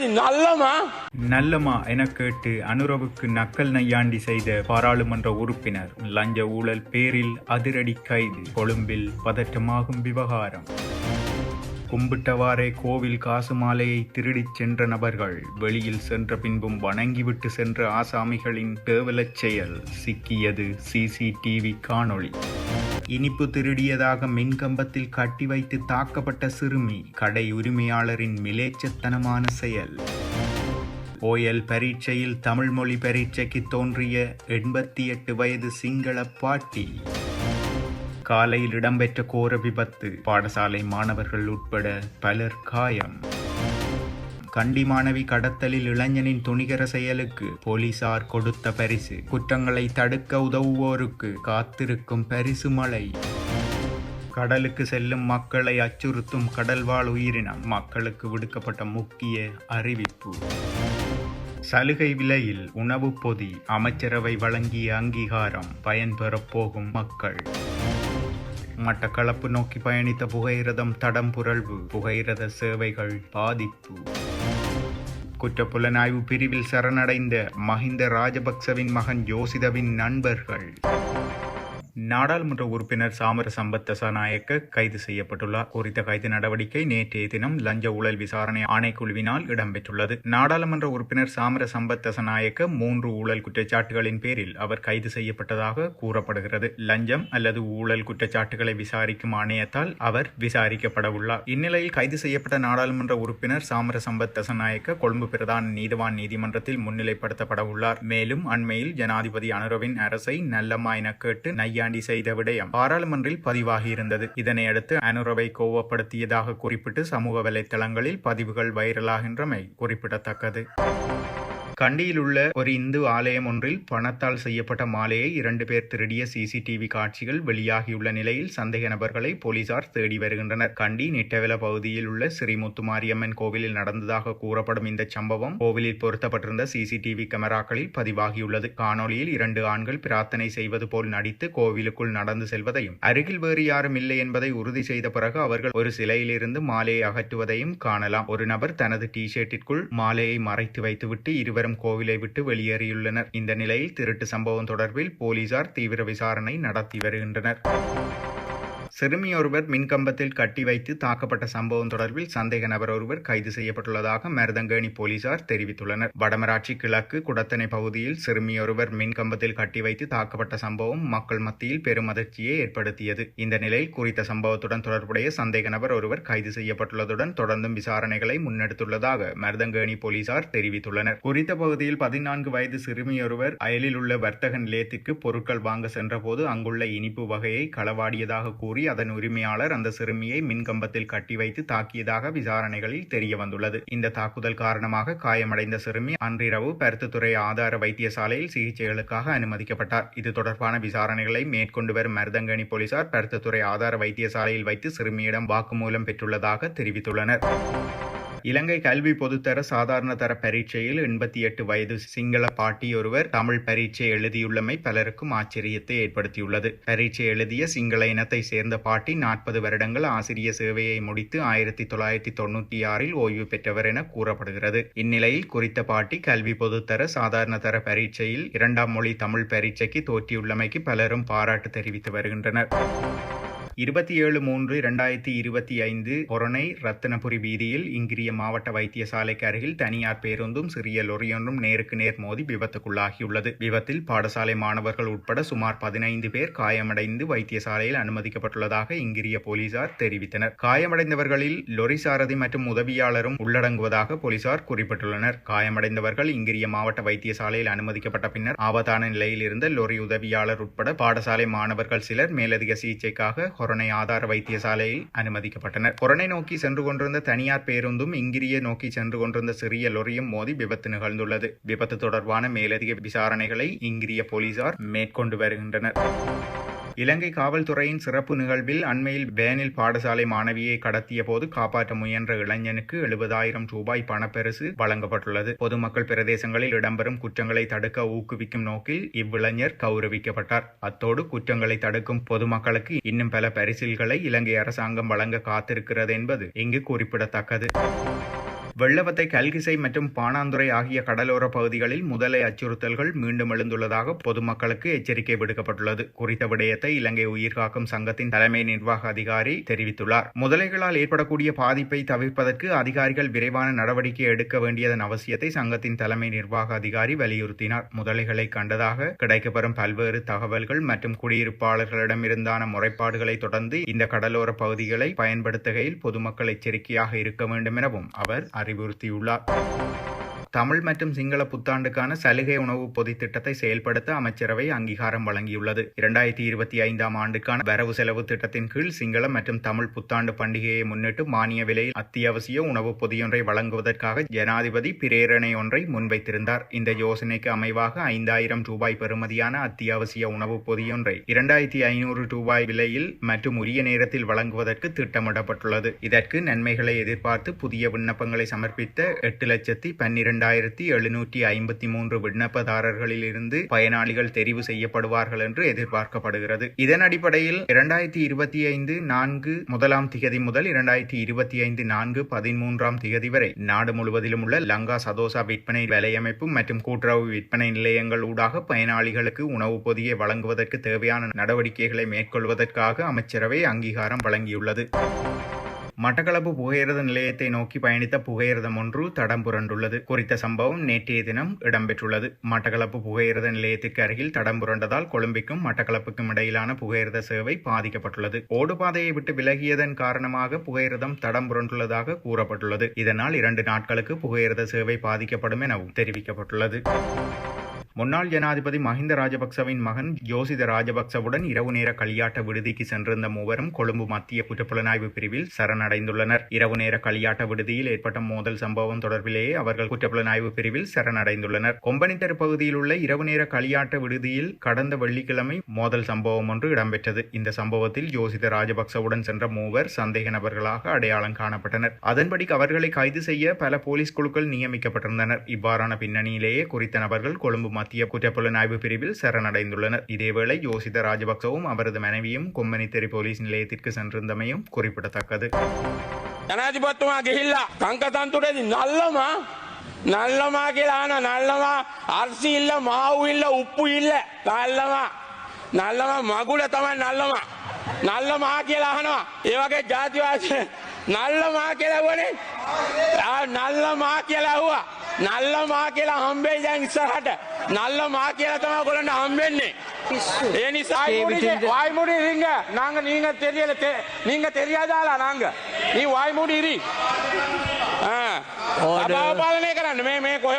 நல்லமா நல்லமா என கேட்டு அனுரவுக்கு நக்கல் நையாண்டி செய்த பாராளுமன்ற உறுப்பினர் லஞ்ச ஊழல் பேரில் அதிரடி கைது கொழும்பில் பதற்றமாகும் விவகாரம். கும்பிட்டவாறே கோவில் காசு மாலையை திருடிச் சென்ற நபர்கள் வெளியில் சென்ற பின்பும் வணங்கிவிட்டு சென்ற ஆசாமிகளின் கேவலச் செயல் சிக்கியது சிசிடிவி காணொளி. இனிப்பு திருடியதாக மின்கம்பத்தில் கட்டி வைத்து தாக்கப்பட்ட சிறுமி கடை உரிமையாளரின் மிலேச்சத்தனமான செயல். ஓயல் பரீட்சையில் தமிழ் மொழி பரீட்சைக்கு தோன்றிய எண்பத்தி எட்டு வயது சிங்கள பாட்டி. காலையில் இடம்பெற்ற கோர விபத்து பாடசாலை மாணவர்கள் உட்பட பலர் காயம். கண்டி மாணவி கடத்தலில் இளைஞனின் துணிகர செயலுக்கு போலீசார் கொடுத்த பரிசு. குற்றங்களை தடுக்க உதவுவோருக்கு காத்திருக்கும் பரிசு மழை. கடலுக்கு செல்லும் மக்களை அச்சுறுத்தும் கடல்வாழ் உயிரினம். மக்களுக்கு விடுக்கப்பட்ட முக்கிய அறிவிப்பு. சலுகை விலையில் உணவுப் பொதி. அமைச்சரவை வழங்கிய அங்கீகாரம் பயன்பெறப் போகும் மக்கள். மட்டக்களப்பு நோக்கி பயணித்த புகையிரதம் தடம் புரள்வு. புகையிரத சேவைகள் பாதிப்பு. குற்றப்புலனாய்வு பிரிவில் சரணடைந்த மஹிந்த ராஜபக்சவின் மகன் யோசிதவின் நண்பர்கள். நாடாளுமன்ற உறுப்பினர் சாமர சம்பத் தசாநாயக்க கைது செய்யப்பட்டுள்ளார். குறித்த கைது நடவடிக்கை நேற்றைய தினம் லஞ்ச ஊழல் விசாரணை ஆணைக்குழுவினால் இடம்பெற்றுள்ளது. நாடாளுமன்ற உறுப்பினர் சாமர சம்பத் தசநாயக்க மூன்று ஊழல் குற்றச்சாட்டுகளின் பேரில் அவர் கைது செய்யப்பட்டதாக கூறப்படுகிறது. லஞ்சம் அல்லது ஊழல் குற்றச்சாட்டுகளை விசாரிக்கும் ஆணையத்தால் அவர் விசாரிக்கப்பட உள்ளார் இந்நிலையில் கைது செய்யப்பட்ட நாடாளுமன்ற உறுப்பினர் சாமர சம்பத் தசநாயக்க கொழும்பு பிரதான நீதிவான் நீதிமன்றத்தில் முன்னிலைப்படுத்தப்பட உள்ளார் மேலும் அண்மையில் ஜனாதிபதி அனுரவின் அரசை நல்லம்மா என கேட்டு நையாண்டி செய்த விடயம் பாராளுமன்றில் பதிவாகியிருந்தது இதனையடுத்து அனுரவை கோவப்படுத்தியதாக குறிப்பிட்டு சமூக வலைத்தளங்களில் பதிவுகள் வைரலாகின்றமை குறிப்பிடத்தக்கது. கண்டியில் உள்ள ஒரு இந்து ஆலயம் ஒன்றில் பணத்தால் செய்யப்பட்ட மாலையை இரண்டு பேர் திருடிய சிசிடிவி காட்சிகள் வெளியாகியுள்ள நிலையில் சந்தேக நபர்களை போலீசார் தேடி வருகின்றனர். கண்டி நிட்டவெல பகுதியில் உள்ள ஸ்ரீமுத்துமாரியம்மன் கோவிலில் நடந்ததாக கூறப்படும் இந்த சம்பவம் கோவிலில் பொருத்தப்பட்டிருந்த சிசிடிவி கேமராக்களில் பதிவாகியுள்ளது. காணொலியில் இரண்டு ஆண்கள் பிரார்த்தனை செய்வது போல் நடித்து கோவிலுக்குள் நடந்து செல்வதையும் அருகில் வேறு யாரும் இல்லை என்பதை உறுதி செய்த பிறகு அவர்கள் ஒரு சிலையிலிருந்து மாலையை அகற்றுவதையும் காணலாம். ஒரு நபர் தனது டி ஷர்ட்டிற்குள் மாலையை மறைத்து வைத்துவிட்டு இருவர் அனைவரும் கோவிலை விட்டு வெளியேறியுள்ளனர். இந்த நிலையில் திருட்டு சம்பவம் தொடர்பில் போலீசார் தீவிர விசாரணை நடத்தி வருகின்றனர். சிறுமியொருவர் மின்கம்பத்தில் கட்டி வைத்து தாக்கப்பட்ட சம்பவம் தொடர்பில் சந்தேக நபர் ஒருவர் கைது செய்யப்பட்டுள்ளதாக மருதங்கேணி போலீசார் தெரிவித்துள்ளனர். வடமராட்சி கிழக்கு குடத்தனை பகுதியில் சிறுமியொருவர் மின்கம்பத்தில் கட்டி வைத்து தாக்கப்பட்ட சம்பவம் மக்கள் மத்தியில் பெரும் அதிர்ச்சியை ஏற்படுத்தியது. இந்த நிலையில் குறித்த சம்பவத்துடன் தொடர்புடைய சந்தேக நபர் ஒருவர் கைது செய்யப்பட்டுள்ளதுடன் தொடர்ந்தும் விசாரணைகளை முன்னெடுத்துள்ளதாக மருதங்கேணி போலீசார் தெரிவித்துள்ளனர். குறித்த பகுதியில் பதினான்கு வயது சிறுமியொருவர் அயலில் உள்ள வர்த்தக நிலையத்திற்கு பொருட்கள் வாங்க சென்றபோது அங்குள்ள இனிப்பு வகையை களவாடியதாக கூறி அதன் உரிமையாளர் அந்த சிறுமியை மின்கம்பத்தில் கட்டி வைத்து தாக்கியதாக விசாரணைகளில் தெரிய வந்துள்ளது இந்த தாக்குதல் காரணமாக காயமடைந்த சிறுமி அன்றிரவு பருத்துத்துறை ஆதார வைத்தியசாலையில் சிகிச்சைகளுக்காக அனுமதிக்கப்பட்டார். இது தொடர்பான விசாரணைகளை மேற்கொண்டு வரும் மருதங்கணி போலீசார் பருத்துத்துறை ஆதார வைத்தியசாலையில் வைத்து சிறுமியிடம் வாக்குமூலம் பெற்றுள்ளதாக தெரிவித்துள்ளனர். இலங்கை கல்வி பொதுத்தர சாதாரண தர பரீட்சையில் எண்பத்தி எட்டு வயது சிங்கள பாட்டி ஒருவர் தமிழ் பரீட்சை எழுதியுள்ளமை பலருக்கும் ஆச்சரியத்தை ஏற்படுத்தியுள்ளது. பரீட்சை எழுதிய சிங்கள இனத்தை சேர்ந்த பாட்டி நாற்பது வருடங்கள் ஆசிரிய சேவையை முடித்து ஆயிரத்தி தொள்ளாயிரத்தி தொண்ணூற்றி ஆறில் ஓய்வு பெற்றவர் என கூறப்படுகிறது. இந்நிலையில் குறித்த பாட்டி கல்வி பொதுத்தர சாதாரண தர பரீட்சையில் இரண்டாம் மொழி தமிழ் பரீட்சைக்கு தோற்றியுள்ளமைக்கு பலரும் பாராட்டு தெரிவித்து வருகின்றனர். இருபத்தி ஏழு மூன்று இரண்டாயிரத்தி இருபத்தி ஐந்து கொரோனை ரத்தினபுரி வீதியில் இங்கிரிய மாவட்ட வைத்தியசாலைக்கு அருகில் தனியார் பேருந்தும் சிறிய லொரியொன்றும் நேருக்கு நேர் மோதி விபத்துக்குள்ளாகியுள்ளது. விபத்தில் பாடசாலை மாணவர்கள் உட்பட சுமார் பதினைந்து பேர் காயமடைந்து வைத்தியசாலையில் அனுமதிக்கப்பட்டுள்ளதாக இங்கிரிய போலீசார் தெரிவித்தனர். காயமடைந்தவர்களில் லொரி சாரதி மற்றும் உதவியாளரும் உள்ளடங்குவதாக போலீசார் குறிப்பிட்டுள்ளனர். காயமடைந்தவர்கள் இங்கிரிய மாவட்ட வைத்தியசாலையில் அனுமதிக்கப்பட்ட பின்னர் ஆபத்தான நிலையில் இருந்த லொரி உதவியாளர் உட்பட பாடசாலை மாணவர்கள் சிலர் மேலதிக சிகிச்சைக்காக கொரோனை ஆதார வைத்தியசாலையில் அனுமதிக்கப்பட்டனர். கொரோனை நோக்கி சென்று கொண்டிருந்த தனியார் பேருந்தும் இங்கிரிய நோக்கி சென்று கொண்டிருந்த சிறிய லொரியும் மோதி விபத்து நிகழ்ந்துள்ளது. விபத்து தொடர்பான மேலதிக விசாரணைகளை இங்கிரிய போலீசார் மேற்கொண்டு வருகின்றனர். இலங்கை காவல்துறையின் சிறப்பு நிகழ்வில் அண்மையில் வேனில் பாடசாலை மாணவியை கடத்திய போது காப்பாற்ற முயன்ற இளைஞனுக்கு எழுபதாயிரம் ரூபாய் பணப்பரிசு வழங்கப்பட்டுள்ளது. பொதுமக்கள் பிரதேசங்களில் இடம்பெறும் குற்றங்களை தடுக்க ஊக்குவிக்கும் நோக்கில் இவ்விளைஞர் கௌரவிக்கப்பட்டார். அத்தோடு குற்றங்களை தடுக்கும் பொதுமக்களுக்கு இன்னும் பல பரிசில்களை இலங்கை அரசாங்கம் வழங்க காத்திருக்கிறது என்பது இங்கு குறிப்பிடத்தக்கது. வெள்ளவத்தை கல்கிசை மற்றும் பாணாந்துறை ஆகிய கடலோர பகுதிகளில் முதலை அச்சுறுத்தல்கள் மீண்டும் எழுந்துள்ளதாக பொதுமக்களுக்கு எச்சரிக்கை விடுக்கப்பட்டுள்ளது. குறித்த விடயத்தை இலங்கை உயிர்காக்கும் சங்கத்தின் தலைமை நிர்வாக அதிகாரி தெரிவித்துள்ளார். முதலைகளால் ஏற்படக்கூடிய பாதிப்பை தவிர்ப்பதற்கு அதிகாரிகள் விரைவான நடவடிக்கை எடுக்க வேண்டியதன் அவசியத்தை சங்கத்தின் தலைமை நிர்வாக அதிகாரி வலியுறுத்தினார். முதலைகளை கண்டதாக கிடைக்கப்பெறும் பல்வேறு தகவல்கள் மற்றும் குடியிருப்பாளர்களிடமிருந்தான முறைப்பாடுகளை தொடர்ந்து இந்த கடலோர பகுதிகளை பயன்படுத்துகையில் பொதுமக்கள் எச்சரிக்கையாக இருக்க வேண்டும் எனவும் அவர் அறிவுறுத்தியுள்ளார் தமிழ் மற்றும் சிங்கள புத்தாண்டுக்கான சலுகை உணவு பொதி திட்டத்தை செயல்படுத்த அமைச்சரவை அங்கீகாரம் வழங்கியுள்ளது. இரண்டாயிரத்தி இருபத்தி ஐந்தாம் ஆண்டுக்கான வரவு செலவு திட்டத்தின் கீழ் சிங்கள மற்றும் தமிழ் புத்தாண்டு பண்டிகையை முன்னிட்டு மானிய விலையில் அத்தியாவசிய உணவு பொதியொன்றை வழங்குவதற்காக ஜனாதிபதி பிரேரணை ஒன்றை முன்வைத்திருந்தார். இந்த யோசனைக்கு அமைவாக ஐந்தாயிரம் ரூபாய் பெறுமதியான அத்தியாவசிய உணவு பொதியொன்றை இரண்டாயிரத்தி ஐநூறு ரூபாய் விலையில் மற்றும் உரிய நேரத்தில் வழங்குவதற்கு திட்டமிடப்பட்டுள்ளது. இதற்கு நன்மைகளை எதிர்பார்த்து புதிய விண்ணப்பங்களை சமர்ப்பித்த எட்டு லட்சத்தி பன்னிரண்டு இரண்டாயிரத்தி எழுநூற்றி ஐம்பத்தி மூன்று விண்ணப்பதாரர்களில் இருந்து பயனாளிகள் தெரிவு செய்யப்படுவார்கள் என்று எதிர்பார்க்கப்படுகிறது. இதன் அடிப்படையில் இரண்டாயிரத்தி இருபத்தி ஐந்து நான்கு முதலாம் திகதி முதல் இரண்டாயிரத்தி இருபத்தி ஐந்து நான்கு பதிமூன்றாம் திகதி வரை நாடு முழுவதிலும் உள்ள லங்கா சதோசா விற்பனை வலையமைப்பு மற்றும் கூட்டுறவு விற்பனை நிலையங்கள் ஊடாக பயனாளிகளுக்கு உணவு பொதியை வழங்குவதற்கு தேவையான நடவடிக்கைகளை மேற்கொள்வதற்காக அமைச்சரவை அங்கீகாரம் வழங்கியுள்ளது. மட்டக்களப்பு புகையிரத நிலையத்தை நோக்கி பயணித்த புகையிரதம் ஒன்று தடம் புரண்டுள்ளது. குறித்த சம்பவம் நேற்றைய தினம் இடம்பெற்றுள்ளது. மட்டக்களப்பு புகையிரத நிலையத்திற்கு அருகில் தடம் புரண்டதால் கொழும்பிக்கும் மட்டக்களப்புக்கும் இடையிலான புகையிரத சேவை பாதிக்கப்பட்டுள்ளது. ஓடுபாதையை விட்டு விலகியதன் காரணமாக புகையிரதம் தடம் புரண்டுள்ளதாக கூறப்பட்டுள்ளது. இதனால் இரண்டு நாட்களுக்கு புகையிரத சேவை பாதிக்கப்படும் எனவும் தெரிவிக்கப்பட்டுள்ளது. முன்னாள் ஜனாதிபதி மஹிந்த ராஜபக்சவின் மகன் யோசித ராஜபக்சவுடன் இரவு நேர களியாட்ட விடுதிக்கு சென்றிருந்த மூவரும் கொழும்பு மத்திய குற்றப்புலனாய்வு பிரிவில் சரணடைந்துள்ளனர். இரவு நேர களியாட்ட விடுதியில் ஏற்பட்ட மோதல் சம்பவம் தொடர்பிலேயே அவர்கள் குற்றப்புலனாய்வு பிரிவில் சரணடைந்துள்ளனர். கொம்பனித்தர் பகுதியில் உள்ள இரவு நேர களியாட்ட விடுதியில் கடந்த வெள்ளிக்கிழமை மோதல் சம்பவம் ஒன்று இடம்பெற்றது. இந்த சம்பவத்தில் யோசித ராஜபக்சவுடன் சென்ற மூவர் சந்தேக நபர்களாக அடையாளம் காணப்பட்டனர். அதன்படி அவர்களை கைது செய்ய பல போலீஸ் குழுக்கள் நியமிக்கப்பட்டிருந்தனர். இவ்வாறான பின்னணியிலேயே குறித்த நபர்கள் கொழும்பு மத்திய குற்றப்புலனாய்வு பிரிவில் சரணடைந்துள்ளனர். இதேவேளை யோசித ராஜபக்சவும் அவரது மனைவியும் கொம்மனித்தெரி போலீஸ் நிலையத்திற்கு சென்றிருந்தமையும் குறிப்பிடத்தக்கது. நல்லமா நல்லமா கீழான நல்லமா அரிசி இல்ல மாவு இல்ல உப்பு இல்ல. நல்லமா நல்லமா மகுல தமன் நல்லமா நல்லமா கீழானோ இவக ஜாதி வாசி நல்லமா கீழே நல்லமா கீழே ජාතිවාසී නල්ලමා කියලා වනේ නල්ලමා කියලා ඇහුවා නල්ලමා කියලා හම්බෙයි දැන් ඉස්සරහට නල්ලමා කියලා තමයි ඔයගොල්ලන්ට හම්බෙන්නේ ඒ නිසා வாய்மூடி இருங்க நாங்க நீங்க தெரியல தெ- நீங்க தெரியாதாளா நாங்க நீ வாய்மூடி இரு ஆ. Order. අභාව පාලනය කරන්න මේ මේ කොහෙ